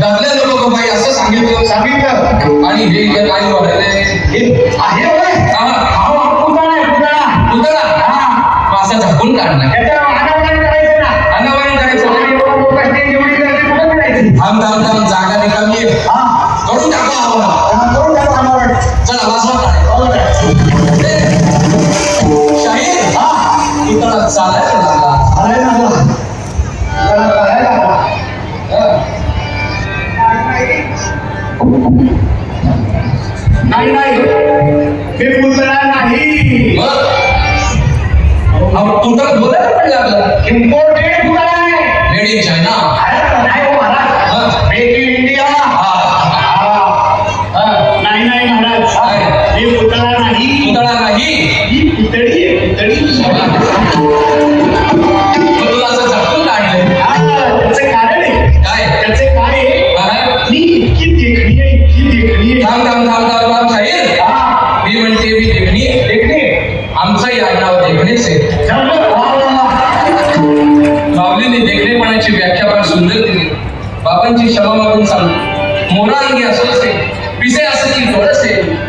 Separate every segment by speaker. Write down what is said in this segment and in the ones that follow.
Speaker 1: दादल्या लोक बाई असं सांगितलं.
Speaker 2: सांगितलं.
Speaker 1: आणि हे काय वाढले
Speaker 2: हे आहे होय?
Speaker 1: हा.
Speaker 2: हा. पुतळा हा.
Speaker 1: असा झाकून
Speaker 2: करायची?
Speaker 1: थांब थांब थांब. जागा रिकामी आहे. करून टाका आम्हाला.
Speaker 2: करून टाकू. हा
Speaker 1: पुतळा बोलायला पण लागला
Speaker 2: इम्पोर्टेड पुतळा आहे
Speaker 1: मेड इन चायना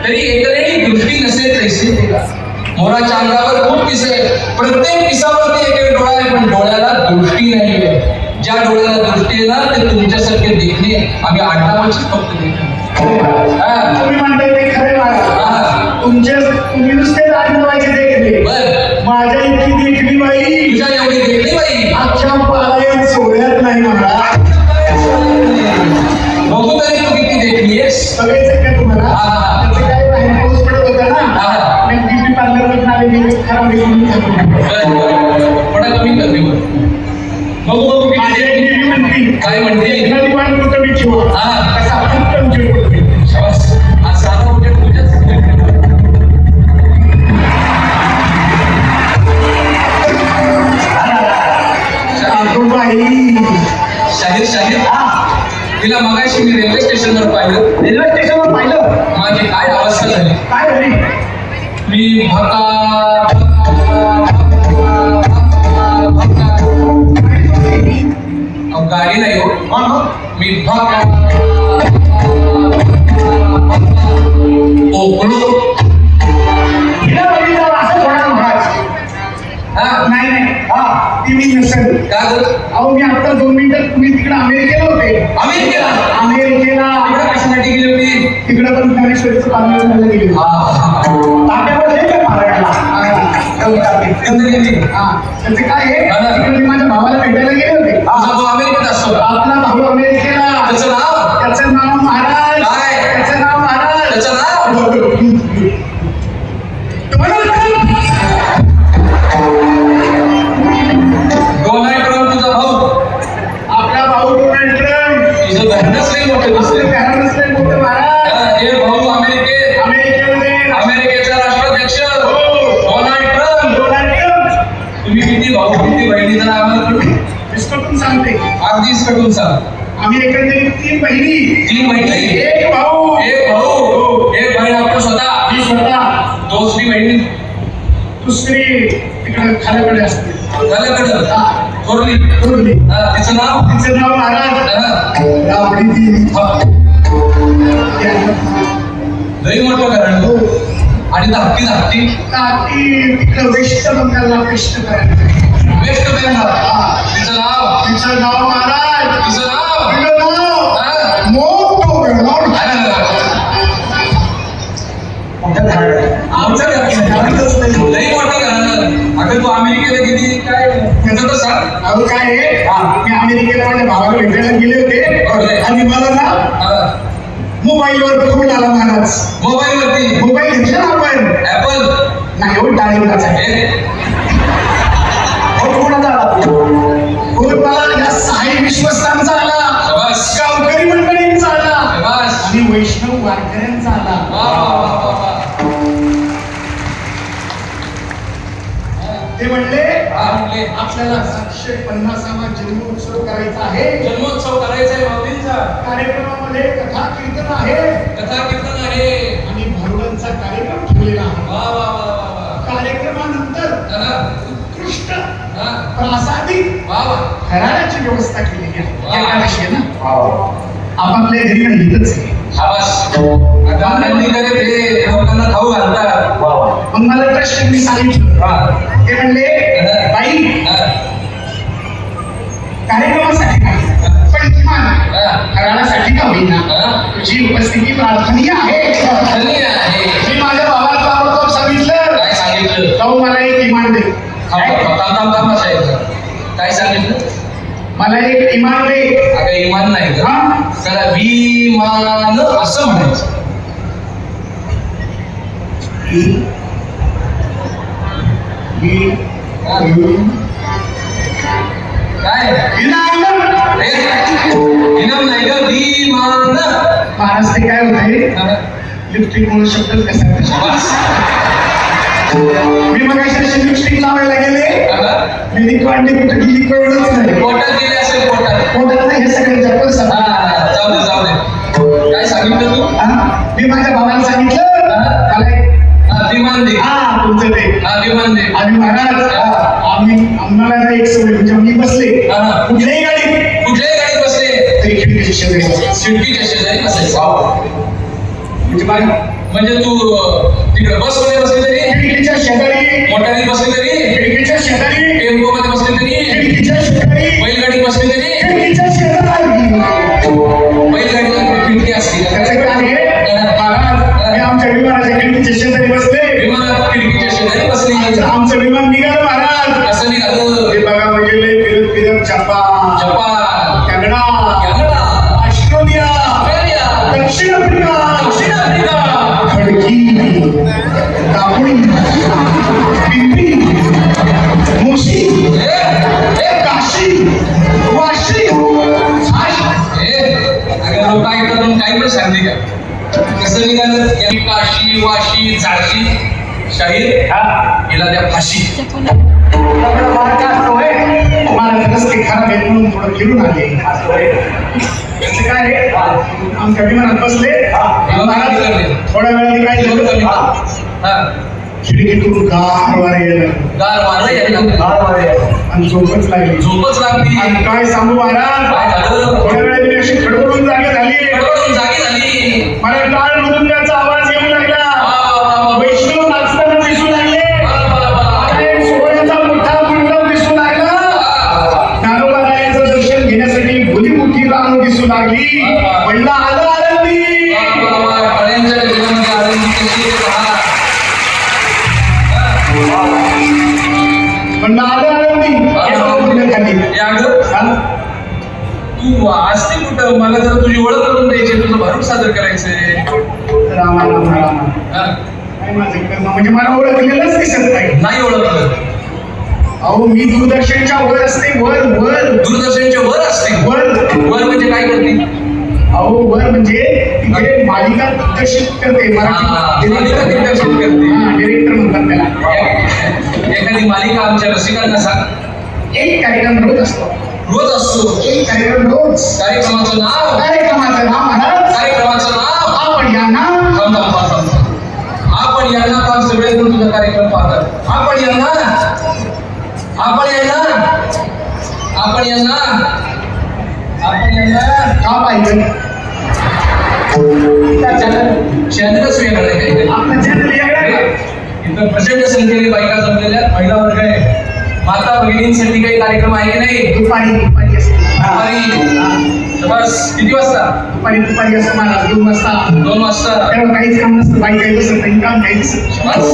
Speaker 1: तरी एकरेणी दृष्टी नसे तैसे मोराच्या अंगावर खूप पिसे आहेत. प्रत्येक पिसावरती एक एक डोळा आहे पण डोळ्याला दृष्टी नाही आहे ज्या डोळ्याला दृष्टी आहे ना ते तुमच्यासारखे देखणे आम्ही आडनावाचीच फक्त देखणे.
Speaker 2: तुम्ही म्हणताय ते खरे
Speaker 1: हा.
Speaker 2: तुमचे तुम्ही नुसते राजनवाचे देखणे
Speaker 1: बर
Speaker 2: माझ्या काय म्हणते?
Speaker 1: हा.
Speaker 2: कसा.
Speaker 1: आज साधा उजेड तुझ्याच
Speaker 2: बाई
Speaker 1: शाहीर शाहीर.
Speaker 2: हा.
Speaker 1: तिला मगाशी मी रेल्वे स्टेशनवर पाहिलं.
Speaker 2: रेल्वे स्टेशनवर पाहिलं?
Speaker 1: माझी काय अवस्था झाली?
Speaker 2: काय झाली?
Speaker 1: मी भका गाडी नाही हो. मी ओकलो हा.
Speaker 2: नाही नाही. हा ती मी नसेल.
Speaker 1: का
Speaker 2: अहो मी आता दोन मिनिटात तुम्ही तिकडे अमेरिकेला होते.
Speaker 1: अमेरिकेला?
Speaker 2: अमेरिकेला.
Speaker 1: कशासाठी गेली होती?
Speaker 2: तिकडे पण ज्ञानेश्वरीचं करायला गेले.
Speaker 1: हा
Speaker 2: ताट्यावर का
Speaker 1: गेली
Speaker 2: हा. त्याचं काय आहे? माझ्या भावाला भेटायला गेले.
Speaker 1: আপনার सांग
Speaker 2: आम्ही एकंदरीत तीन बहिणी
Speaker 1: तीन बहिणी
Speaker 2: एक भाऊ.
Speaker 1: एक भाऊ. एक बहीण आपण स्वतः.
Speaker 2: मी स्वतः.
Speaker 1: दुसरी बहीण.
Speaker 2: दुसरी तिकडे खाल्याकडे असते.
Speaker 1: झाल्याकडं थोरली
Speaker 2: थोरली.
Speaker 1: तिचं नाव?
Speaker 2: तिचं नाव महाराज. देवी.
Speaker 1: हा. लई मोठं कारण.
Speaker 2: हो.
Speaker 1: आणि धाकटी धाकटी.
Speaker 2: ती तिकडे वेस्ट बंगालला वेस्ट करायला.
Speaker 1: बेंगाल तिचं नाव?
Speaker 2: तिचं नाव महाराज.
Speaker 1: तिचं नाव?
Speaker 2: तिचं नाव
Speaker 1: हा.
Speaker 2: मोठं बेळगाव.
Speaker 1: मोठं झाड. आमचं घराचं
Speaker 2: घरातच नाही.
Speaker 1: लई मोठं घराणं अगं तू अमेरिकेला गेली काय त्याचं तर सांग
Speaker 2: अहो काय आहे मी अमेरिकेला माझ्या भावाला भेटायला गेले होते. आणि मला ना
Speaker 1: हा.
Speaker 2: मोबाईलवर फोन आला महाराज.
Speaker 1: मोबाईल वरती
Speaker 2: मोबाईल घेतला ना आपण?
Speaker 1: ऍपल
Speaker 2: नाही हो? डाळिंबाचा वारकऱ्यांचा आला. ते म्हणले आपल्याला सातशे पन्नासावा जन्मोत्सव करायचा आहे.
Speaker 1: जन्मोत्सव करायचा आहे माऊलींचा
Speaker 2: कार्यक्रमामध्ये कथा कीर्तन आहे.
Speaker 1: कथा कीर्तन आहे.
Speaker 2: आणि भारुडांचा कार्यक्रम ठेवलेला आहे. कार्यक्रमानंतर उत्कृष्ट. प्रासादिक फराळाची व्यवस्था केलेली आहे. आपापल्या घरी नाही इथंच आहे.
Speaker 1: लोकांना खाऊ घालतात.
Speaker 2: मग मला प्रश्न मी सांगितलं. ते म्हणले बाई. कार्यक्रमासाठी नाही पण किमान. फराळासाठी का होईना. तुझी उपस्थिती प्रार्थनीय आहे
Speaker 1: धन्य आहे
Speaker 2: मी माझ्या भावाला ताबडतोब सांगितलं
Speaker 1: काय सांगितलं
Speaker 2: जाऊ मला एक इमान दे
Speaker 1: थांब
Speaker 2: काय?
Speaker 1: थांब थांब थांब थांब साहेब काय सांगितलं
Speaker 2: मला एक इमान दे
Speaker 1: अगं इमान नाही का
Speaker 2: हा
Speaker 1: त्याला विमान असं म्हणायचं काय?
Speaker 2: इनाम.
Speaker 1: नाही का? विमान.
Speaker 2: महाराज ते काय होते लिपस्टिक शब्द कसा. मी मग अशी लिपस्टिक लावायला गेले. मी नाही.
Speaker 1: पोटात गेले असेल पोटात.
Speaker 2: पोटात नाही हे सगळं जपत खिडकीच्या शेजारी
Speaker 1: बसायचं
Speaker 2: म्हणजे
Speaker 1: म्हणजे तू तिकडे बसमध्ये बसली तरी?
Speaker 2: खिडकीच्या शेजारी.
Speaker 1: मोटारीत बसली तरी?
Speaker 2: खिडकीच्या शेजारी.
Speaker 1: टेम्पो मध्ये अगं लोक ऐकतात म्हणून काही पण सांगते का कसं निघालं? काशी वाशी झाशी शाहीर हिला त्या फाशी
Speaker 2: रस्ते खराब आहेत म्हणून थोडं फिरून आले त्याचं काय? आमच्या विमानात बसले. महाराज, थोड्या वेळाने काय झालं?
Speaker 1: हा.
Speaker 2: खिडकीतून गार वारे यायला
Speaker 1: गार वारं यायला
Speaker 2: आणि झोपच लागली.
Speaker 1: झोपच लागली.
Speaker 2: आणि काय सांगू महाराज? थोड्या वेळाने मी अशी मला
Speaker 1: जरा तुझी ओळख करून द्यायची तुझं भारूक सादर करायचंय.
Speaker 2: रामा रामा रामा.
Speaker 1: हा.
Speaker 2: काय माझं कर्म? म्हणजे मला ओळखलेलंच दिसत नाही.
Speaker 1: नाही ओळखलं.
Speaker 2: अहो मी दूरदर्शनच्या वर असते वर वर.
Speaker 1: दूरदर्शनच्या वर असते.
Speaker 2: वर.
Speaker 1: वर म्हणजे काय करते?
Speaker 2: अहो वर म्हणजे तिथे मालिका दिग्दर्शित करते
Speaker 1: हा, मालिका
Speaker 2: मराठी
Speaker 1: दिग्दर्शित करते.
Speaker 2: डिरेक्टर म्हणतात त्याला.
Speaker 1: एखादी मालिका आमच्या रसिकांना सांग.
Speaker 2: एक कार्यक्रम रोज असतो.
Speaker 1: रोज असतो
Speaker 2: कार्यक्रम रोज
Speaker 1: कार्यक्रमाचं नाव
Speaker 2: कार्यक्रमाचं नाव महाराज
Speaker 1: कार्यक्रमाचं नाव.
Speaker 2: आपण यांना.
Speaker 1: आपण यांना काल सगळे जण तुझा कार्यक्रम पाहतात. आपण यांना आपण यांना आपण यांना आपण यांना
Speaker 2: का पाहिजे?
Speaker 1: चॅनलच वेगळं आहे.
Speaker 2: आपलं चॅनल वेगळं.
Speaker 1: इथं प्रचंड संख्येने बायका जमलेल्या महिला वर्ग आहे. माता भगिनींसाठी काही कार्यक्रम आहे की नाही?
Speaker 2: दुपारी दुपारी
Speaker 1: बस किती वाजता?
Speaker 2: दुपारी दुपारी असतं महाराज दोन वाजता.
Speaker 1: दोन वाजता.
Speaker 2: तेव्हा काहीच काम नसतं बाई काही बसत नाही काम काहीच
Speaker 1: बस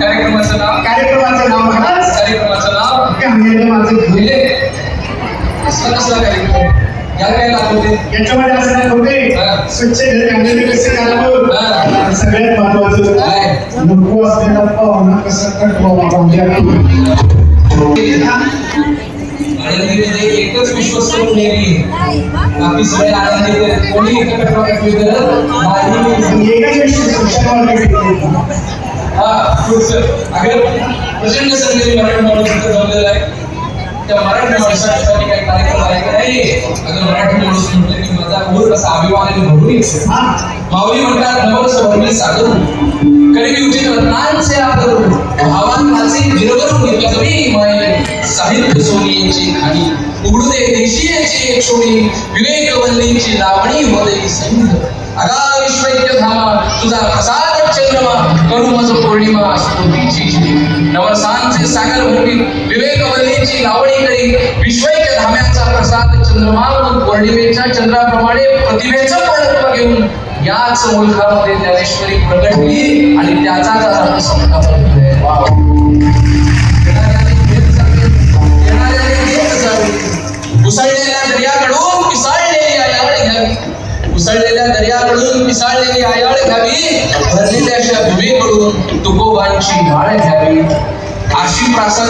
Speaker 1: कार्यक्रमाचं नाव?
Speaker 2: कार्यक्रमाचं नाव महाराज?
Speaker 1: कार्यक्रमाचं नाव?
Speaker 2: ते आम्ही माझं घर.
Speaker 1: हे. कसला कार्यक्रम? याला काय दाखवते?
Speaker 2: याच्यामध्ये असं दाखवते. स्वच्छ घर कांदे कसं करावं? सगळ्यात महत्वाचं? नको असलेला पाहुणा कसं कटवावा म्हणजे
Speaker 1: एकच विश्वस्त बाकी सगळे कोणी कटवी करत
Speaker 2: एकच
Speaker 1: प्रचंड संख्येने मराठी माणूस इथं जमलेला आहे त्या मराठी माणसासाठी काही कार्यक्रम आहे नाही मराठी माणूस म्हटलं की माझा मूळ कसा भरून माऊली म्हणतात नवस भरले साधू करी उचित रत्नांचे आदर भावांचे विरवरून घेतला कवी माय साहित्य सोनीची खाणी उघडू दे देशीयेची एक सोडी विवेक वल्लीची लावणी होते संध अगा विश्वैक्य धामा तुझा प्रसाद चंद्रमा करू मज पौर्णिमा स्तुतीची नवसांचे सागर भूमी विवेक वल्लीची लावणी करी. विश्वैक्य धाम्याचा प्रसाद चंद्रमा पौर्णिमेच्या चंद्राप्रमाणे प्रतिभेचं पूर्णत्व घेऊन याच मुलखामध्ये ज्ञानेश्वरी प्रगटली. आणि आपण समजा करतोय उसळलेल्या दर्याकडून पिसाळलेली आयाळ घ्यावी उसळलेल्या दर्याकडून पिसाळलेली आयाळ घ्यावी भरलेल्या अशा भूमीकडून तुकोबांची माळ घ्यावी. अशी प्रासाद